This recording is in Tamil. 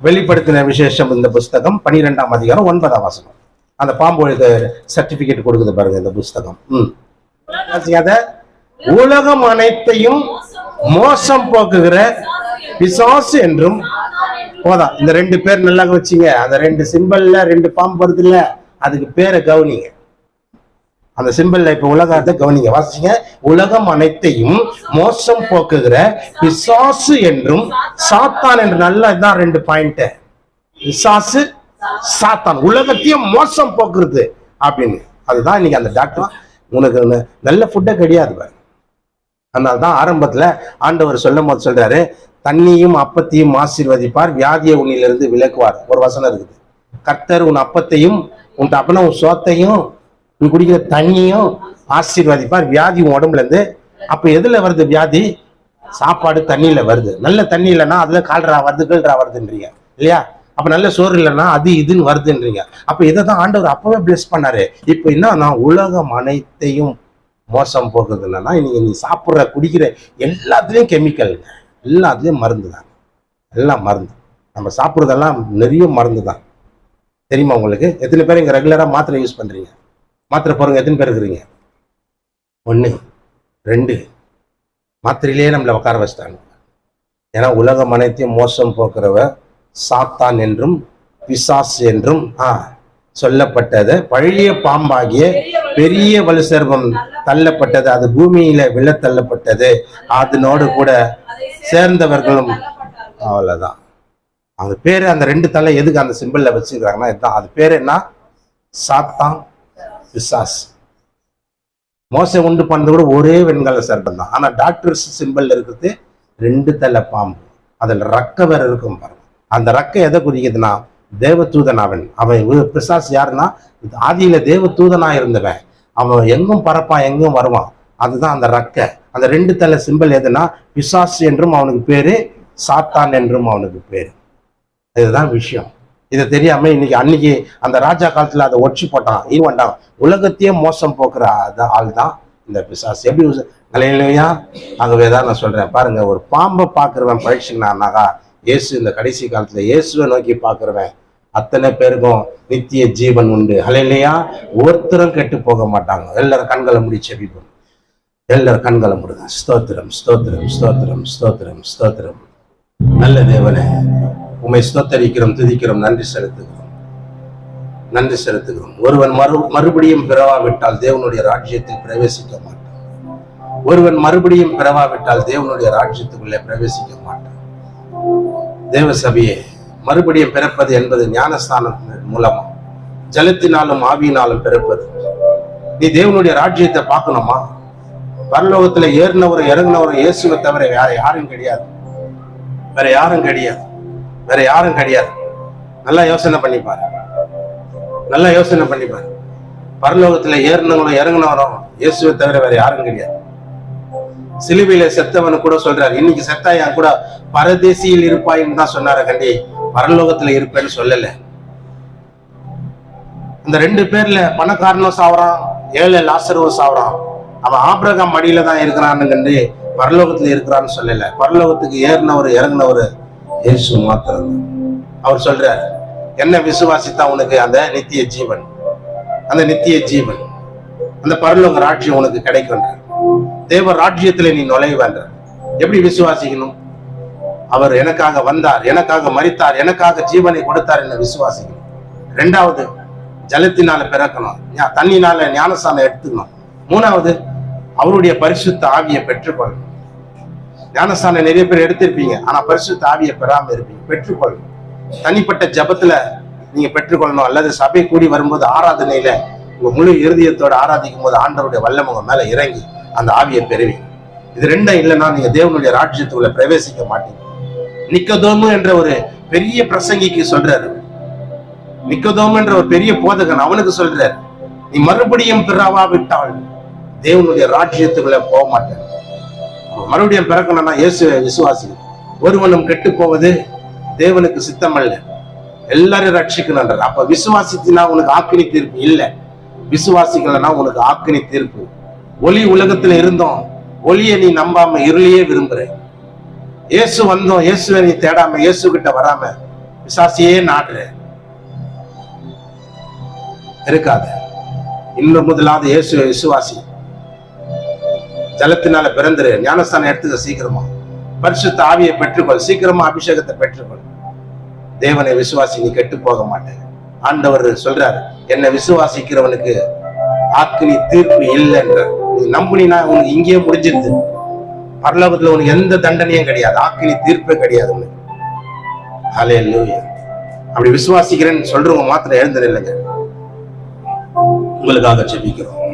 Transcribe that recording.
வெளிப்படுத்தின விசேஷம் இந்த புஸ்தகம் பனிரெண்டாம் அதிகாரம் ஒன்பதாம் வாசகம் அந்த பாம்பு சர்டிபிகேட் கொடுக்குது பாருங்க இந்த புஸ்தகம். ம். அதை உலகம் அனைத்தையும் மோசம் போக்குகிற பிசாசு என்றும் போதா இந்த ரெண்டு பேர் நல்லா வச்சுங்க அந்த ரெண்டு சிம்பிள்ல ரெண்டு பாம்பு வருது இல்ல அதுக்கு பேரை கவனிங்க. அந்த சிம்பல்ல இப்ப உலகத்தை கவனிங்க. வாசிங்க. உலகம் அனைத்தையும் மோசம் போக்குகிற பிசாசு என்றும் சாத்தான் என்று நல்லா இதான் ரெண்டு பாயிண்ட் பிசாசு சாத்தான். உலகத்தையும் மோசம் போக்குறது அப்படின்னு. அதுதான் இன்னைக்கு அந்த டாக்டர் உனக்கு நல்ல ஃபுட்டை கிடையாது அதனால தான் ஆரம்பத்துல ஆண்டவர் சொல்லும் போது சொல்றாரு தண்ணியும் அப்பத்தையும் ஆசீர்வதிப்பார். வியாதியை உன்னிலிருந்து விலக்குவார். ஒரு வசனம் இருக்குது. கர்த்தர் உன் அப்பத்தையும் உன் அப்பனா உன் சோத்தையும் நீ குடிக்கிற தண்ணியும் ஆசீர்வாதிப்பார் வியாதி உன் உடம்புல இருந்து. அப்ப எதுல வருது வியாதி? சாப்பாடு தண்ணியில வருது. நல்ல தண்ணி இல்லைன்னா அதுல கால்ரா வருது கீழ்ரா வருதுன்றீங்க. இல்லையா? அப்ப நல்ல சோறு இல்லைன்னா அது இதுன்னு வருதுன்றீங்க. அப்ப இதை தான் ஆண்டவர் அப்பவே பிளஸ் பண்ணாரு. இப்போ என்ன நான் உலகம் அனைத்தையும் மோசம் போகிறது இல்லைன்னா நீங்க நீ சாப்பிட்ற குடிக்கிற எல்லாத்துலயும் கெமிக்கல் எல்லாத்துலயும் மருந்து தான். எல்லாம் மருந்து. நம்ம சாப்பிட்றதெல்லாம் நிறைய மருந்து தான் தெரியுமா உங்களுக்கு? எத்தனை பேர் இங்க ரெகுலரா மாத்திரை யூஸ் பண்றீங்க? மாத்திரை போறவங்க எத்தனை பேர் இருக்கிறீங்க? ஒன்று ரெண்டு. மாத்திரையிலேயே நம்மளை உட்கார வச்சிட்டாங்க. ஏன்னா உலகம் அனைத்தையும் மோசம் போக்குறவ சாத்தான் என்றும் பிசாஸ் என்றும் ஆ சொல்லப்பட்டது. பழைய பாம்பாகிய பெரிய வலுசர்வம் தள்ளப்பட்டது. அது பூமியில விழ தள்ளப்பட்டது. அதனோடு கூட சேர்ந்தவர்களும் அவ்வளோதான் அந்த பேர் அந்த ரெண்டு தலை எதுக்கு அந்த சிம்பிளில் வச்சிருக்காங்கன்னா இதுதான். அது பேர் என்ன? சாத்தான் பிசாஸ். மோசை உண்டு பண்ணது கூட ஒரே வெண்கல சர்ப்பம் தான். ஆனால் டாக்டர்ஸ் சிம்பிள் இருக்கிறது ரெண்டு தலை பாம்பு. அதில் ரக்க வேற இருக்கும் பாருங்க. அந்த ரக்க எதை குறிக்குதுன்னா தேவதூதன் அவன் அவன் பிசாஸ் யாருன்னா ஆதியில தேவதூதனா இருந்தவன். அவன் எங்கும் பறப்பான் எங்கும் வருவான். அதுதான் அந்த ரக்க. அந்த ரெண்டு தலை சிம்பிள் எதுனா பிசாஸ் என்றும் அவனுக்கு பேரு சாத்தான் என்றும் அவனுக்கு பேரு. இதுதான் விஷயம். இதை தெரியாம இன்னைக்கு அன்னைக்கு அந்த ராஜா காலத்துல அதை ஒற்றி போட்டான். ஈவன்டான் உலகத்தையே மோசம் போக்குற அந்த ஆள் தான் இந்த பிசாஸ் எப்படி உச- நிலையிலையா ஆகவே தான் நான் சொல்றேன். பாருங்க ஒரு பாம்பை பார்க்குறவன் பழிச்சுனானாக்கா இயேசு இந்த கடைசி காலத்துல இயேசுவை நோக்கி பார்க்குறவன். அத்தனை பேருக்கும் நித்திய ஜீவன் உண்டு. அலையிலையா ஒருத்தரும் கெட்டு போக மாட்டாங்க. எல்லாரும் கண்களை முடி செபிப்போம். எல்லாரும் கண்களை முடுங்க. ஸ்தோத்திரம் ஸ்தோத்திரம் ஸ்தோத்திரம் ஸ்தோத்திரம் ஸ்தோத்திரம். நல்ல தேவனே. உமை ஸ்தோத்தரிக்கிறோம் துதிக்கிறோம் நன்றி செலுத்துகிறோம். நன்றி செலுத்துகிறோம். ஒருவன் மறு மறுபடியும் பிறவாவிட்டால் தேவனுடைய ராஜ்யத்தில் பிரவேசிக்க மாட்டான். ஒருவன் மறுபடியும் பிறவாவிட்டால் தேவனுடைய ராஜ்யத்துக்குள்ளே பிரவேசிக்க மாட்டான். தேவ சபையே மறுபடியும் பிறப்பது என்பது ஞானஸ்தானம் மூலமா? ஜலத்தினாலும் ஆவியினாலும் பிறப்பது. நீ தேவனுடைய ராஜ்யத்தை பார்க்கணுமா? பரலோகத்துல ஏறினவரும் இறங்கினவரும் இயேசுவை தவிர வேற யாரும் கிடையாது. வேற யாரும் கிடையாது. வேற யாரும் கிடையாது. நல்லா யோசனை பண்ணி பாரு. நல்லா யோசனை பண்ணி பாரு. பரலோகத்துல ஏறினவங்களும் இறங்கினவரும் இயேசுவை தவிர வேற யாரும் கிடையாது. சிலுவையில செத்தவனு கூட சொல்றாரு. இன்னைக்கு செத்தா என் கூட பரதேசியில் இருப்பாயின்னு தான் சொன்னார கண்டி. பரலோகத்துல இருப்பேன்னு சொல்லல. இந்த ரெண்டு பேர்ல பணக்காரனும் சாவறான் ஏழை லாசரவும் சாவறான். அவன் ஆபிரகாம் மடியில தான் இருக்கிறான்னு கண்டு பரலோகத்துல இருக்கிறான்னு சொல்லல. பரலோகத்துக்கு ஏறினவர் இறங்கினவர் இயேசு மாத்திரம் அவர் சொல்றார் என்ன விசுவாசித்தா உனக்கு அந்த நித்திய ஜீவன்? அந்த நித்திய ஜீவன். அந்த பரலோக ராஜ்யம் உனக்கு கிடைக்கின்ற தேவ ராஜ்யத்துல நீ நுழைவன்ற எப்படி விசுவாசிக்கணும்? அவர் எனக்காக வந்தார் எனக்காக மறித்தார் எனக்காக ஜீவனை கொடுத்தார் என்ன விசுவாசிக்கணும். ரெண்டாவது ஜலத்தினால பிறக்கணும். தண்ணினால ஞானசானம் எடுத்துக்கணும். மூணாவது அவருடைய பரிசுத்த ஆவியை பெற்றுக்கொள்ளணும். தியானஸ்தானம் நிறைய பேர் எடுத்திருப்பீங்க. ஆனா பரிசு தாவிய பெறாம இருப்பீங்க. பெற்றுக்கொள்ளும் தனிப்பட்ட ஜபத்துல நீங்க பெற்றுக்கொள்ளணும். அல்லது சபை கூடி வரும்போது ஆராதனையில உங்க முழு இருதயத்தோட ஆராதிக்கும் போது ஆண்டவருடைய வல்லம் உங்க மேல இறங்கி அந்த ஆவியை பெறுவீங்க. இது ரெண்டும் இல்லைன்னா நீங்க தேவனுடைய ராஜ்யத்துக்குள்ள பிரவேசிக்க மாட்டீங்க. நிக்கதோமு என்ற ஒரு பெரிய பிரசங்கிக்கு சொல்றாரு. நிக்கதோமு என்ற ஒரு பெரிய போதகன் அவனுக்கு சொல்றாரு. நீ மறுபடியும் பிறவா விட்டால் தேவனுடைய ராஜ்யத்துக்குள்ள போக மாட்டேன் மறுபடியும் பிறக்கணும்னா இயேசு விசுவாசி. ஒருவனும் கெட்டு போவது தேவனுக்கு சித்தம் அல்ல எல்லாரும் ரட்சிக்கணுன்றார் அப்ப விசுவாசித்தினா உனக்கு ஆக்கினி தீர்ப்பு இல்ல. விசுவாசிக்கலன்னா உனக்கு ஆக்கினி தீர்ப்பு. ஒளி உலகத்துல இருந்தோம். ஒளியை நீ நம்பாம இருளையே விரும்புற. இயேசு வந்தோம். இயேசுவை நீ தேடாம இயேசு கிட்ட வராம விசாசியே நாடுற. இருக்காத இன்னும் முதலாவது இயேசு விசுவாசி. ஜலத்தினால பிறந்துரு. ஞானஸ்தானம் எடுத்துக்க சீக்கிரமா. பரிசுத்த ஆவியை பெற்றுக்கொள். சீக்கிரமா அபிஷேகத்தை பெற்றுக்கொள். தேவனை விசுவாசி நீ கெட்டு போக மாட்டேன். ஆண்டவர் சொல்றாரு என்னை விசுவாசிக்கிறவனுக்கு ஆக்கினி தீர்ப்பு இல்லைன்ற. நீ நம்பினா உனக்கு இங்கேயே முடிஞ்சிருது. பரலோகத்துல உனக்கு எந்த தண்டனையும் கிடையாது. ஆக்கினி தீர்ப்பே கிடையாது உனக்கு. ஹலே அப்படி விசுவாசிக்கிறேன்னு சொல்றவங்க மாத்திரம் எழுந்து நில்லுங்க. உங்களுக்காக ஜெபிக்கிறோம்.